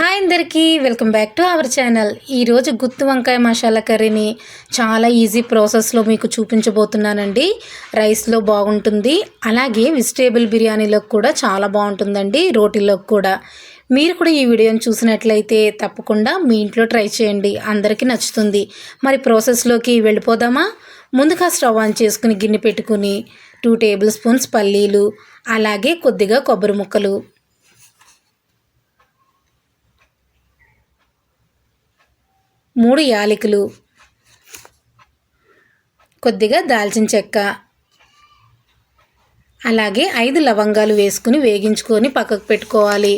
Hi అందరికీ welcome back to our channel. ఈరోజు గుత్తి వంకాయ మసాలా కర్రీని చాలా ఈజీ ప్రాసెస్లో మీకు చూపించబోతున్నానండి. రైస్లో బాగుంటుంది. అలాగే వెజిటేబుల్ బిర్యానీలోకి కూడా చాలా బాగుంటుందండి రోటీలోకి కూడా. మీరు కూడా ఈ వీడియోని చూసినట్లయితే తప్పకుండా మీ ఇంట్లో ట్రై చేయండి. అందరికీ నచ్చుతుంది. మరి ప్రాసెస్లోకి వెళ్ళిపోదామా? ముందుగా స్టవ్ ఆన్ చేసుకుని గిన్నె పెట్టుకుని టూ టేబుల్ స్పూన్స్ పల్లీలు అలాగే కొద్దిగా కొబ్బరి ముక్కలు. మూడు యాలకులు. కొద్దిగా దాల్చిన చెక్క. అలాగే ఐదు లవంగాలు వేసుకుని వేగించుకొని పక్కకు పెట్టుకోవాలి.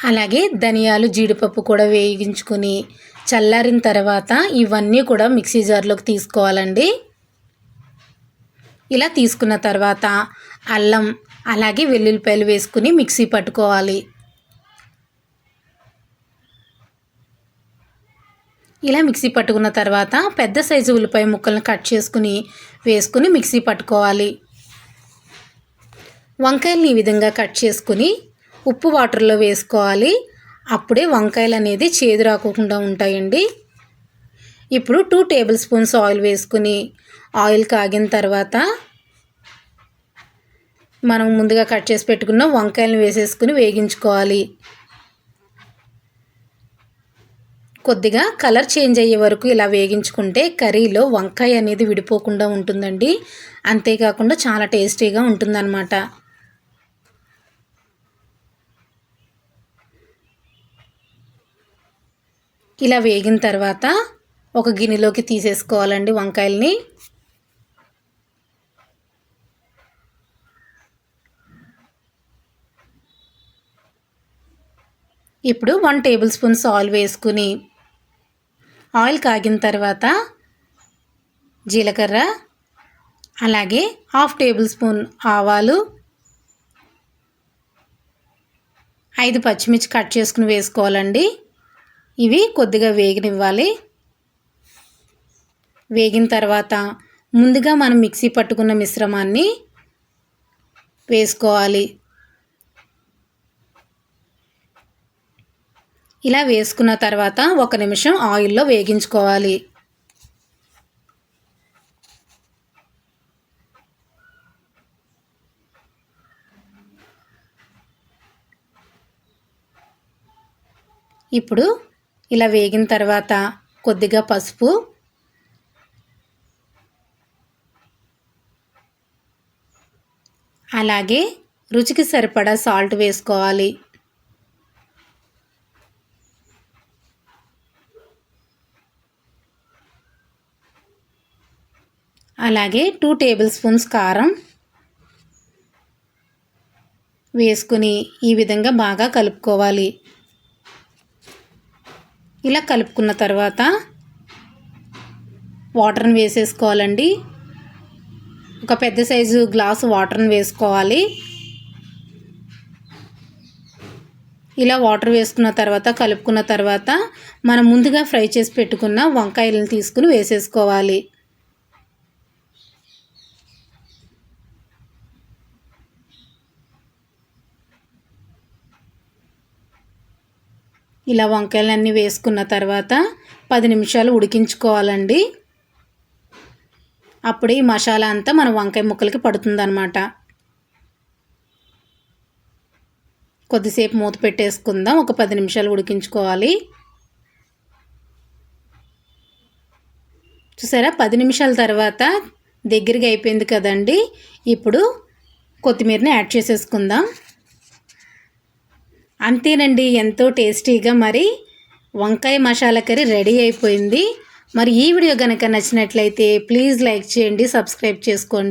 అలాగే ధనియాలు జీడిపప్పు కూడా వేయించుకుని చల్లారిన తర్వాత ఇవన్నీ కూడా మిక్సీ జార్లోకి తీసుకోవాలండి. ఇలా తీసుకున్న తర్వాత అల్లం అలాగే వెల్లుల్లిపాయలు వేసుకుని మిక్సీ పట్టుకోవాలి. ఇలా మిక్సీ పట్టుకున్న తర్వాత పెద్ద సైజు ఉల్లిపాయ ముక్కలను కట్ చేసుకుని వేసుకుని మిక్సీ పట్టుకోవాలి. వంకాయలని ఈ విధంగా కట్ చేసుకుని ఉప్పు వాటర్లో వేసుకోవాలి. అప్పుడే వంకాయలు అనేది చేదు రాకుండా ఉంటాయండి. ఇప్పుడు టూ టేబుల్ స్పూన్స్ ఆయిల్ వేసుకుని ఆయిల్ కాగిన తర్వాత మనం ముందుగా కట్ చేసి పెట్టుకున్న వంకాయలను వేసేసుకుని వేగించుకోవాలి. కొద్దిగా కలర్ చేంజ్ అయ్యే వరకు ఇలా వేగించుకుంటే కర్రీలో వంకాయ అనేది విడిపోకుండా ఉంటుందండి. అంతేకాకుండా చాలా టేస్టీగా ఉంటుందన్నమాట. ఇలా వేగిన తర్వాత ఒక గిన్నెలోకి తీసేసుకోవాలండి వంకాయల్ని. ఇప్పుడు వన్ టేబుల్ స్పూన్స్ ఆయిల్ వేసుకుని ఆయిల్ కాగిన తర్వాత జీలకర్ర అలాగే హాఫ్ టేబుల్ స్పూన్ ఆవాలు ఐదు పచ్చిమిర్చి కట్ చేసుకుని వేసుకోవాలండి. ఇవి కొద్దిగా వేగనివ్వాలి. వేగిన తర్వాత ముందుగా మనం మిక్సీ పట్టుకున్న మిశ్రమాన్ని వేసుకోవాలి. ఇలా వేసుకున్న తర్వాత ఒక నిమిషం ఆయిల్లో వేగించుకోవాలి. ఇప్పుడు ఇలా వేగిన తర్వాత కొద్దిగా పసుపు అలాగే రుచికి సరిపడా సాల్ట్ వేసుకోవాలి. అలాగే టూ టేబుల్ స్పూన్స్ కారం వేసుకుని ఈ విధంగా బాగా కలుపుకోవాలి. ఇలా కలుపుకున్న తర్వాత వాటర్ని వేసేసుకోవాలండి. ఒక పెద్ద సైజు గ్లాసు వాటర్ని వేసుకోవాలి. ఇలా వాటర్ వేసుకున్న తర్వాత కలుపుకున్న తర్వాత మనం ముందుగా ఫ్రై చేసి పెట్టుకున్న వంకాయలను తీసుకుని వేసేసుకోవాలి. ఇలా వంకాయలన్నీ వేసుకున్న తర్వాత పది నిమిషాలు ఉడికించుకోవాలండి. అప్పుడు ఈ మసాలా అంతా మన వంకాయ ముక్కలకి పడుతుందన్నమాట. కొద్దిసేపు మూత పెట్టేసుకుందాం. ఒక పది నిమిషాలు ఉడికించుకోవాలి. చూసారా? పది నిమిషాల తర్వాత దగ్గరికి అయిపోయింది కదండి. ఇప్పుడు కొత్తిమీరని యాడ్ చేసేసుకుందాం. అంతేనండి ఎంతో టేస్టీగా మరి వంకాయ మసాలా కర్రీ రెడీ అయిపోయింది. మరి ఈ వీడియో కనుక నచ్చినట్లయితే ప్లీజ్ లైక్ చేయండి సబ్స్క్రైబ్ చేసుకోండి.